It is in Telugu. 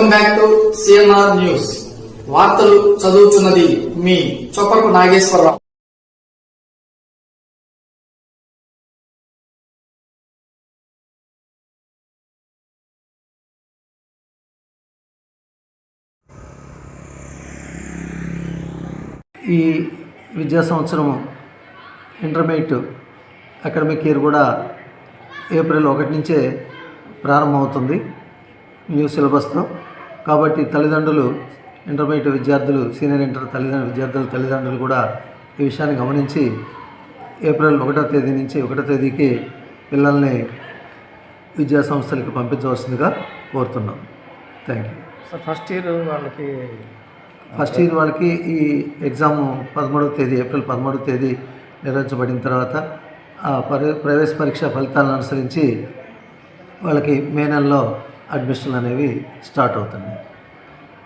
Welcome back to CNR news వార్తలు చదువుతున్నది మీ చొప్పకు నాగేశ్వరరావు. ఈ విద్యా సంవత్సరం ఇంటర్మీడియట్ అకాడమిక్ ఇయర్ కూడా ఏప్రిల్ ఒకటి నుంచే ప్రారంభమవుతుంది. న్యూ సిలబస్తో కాబట్టి తల్లిదండ్రులు ఇంటర్మీడియట్ విద్యార్థులు సీనియర్ ఇంటర్ తల్లిదండ్రులు విద్యార్థుల తల్లిదండ్రులు కూడా ఈ విషయాన్ని గమనించి ఏప్రిల్ ఒకటో తేదీ నుంచి ఒకటో తేదీకి పిల్లల్ని విద్యా సంస్థలకు పంపించవలసిందిగా కోరుతున్నాం. Thank you sir first year వాళ్ళకి ఫస్ట్ ఇయర్ వాళ్ళకి ఈ ఎగ్జామ్ పదమూడవ తేదీ ఏప్రిల్ పదమూడవ తేదీ నిర్వహించబడిన తర్వాత ఆ పరి ప్రవేశ పరీక్ష ఫలితాలను అనుసరించి వాళ్ళకి మే నెలలో అడ్మిషన్లు అనేవి స్టార్ట్ అవుతున్నాయి.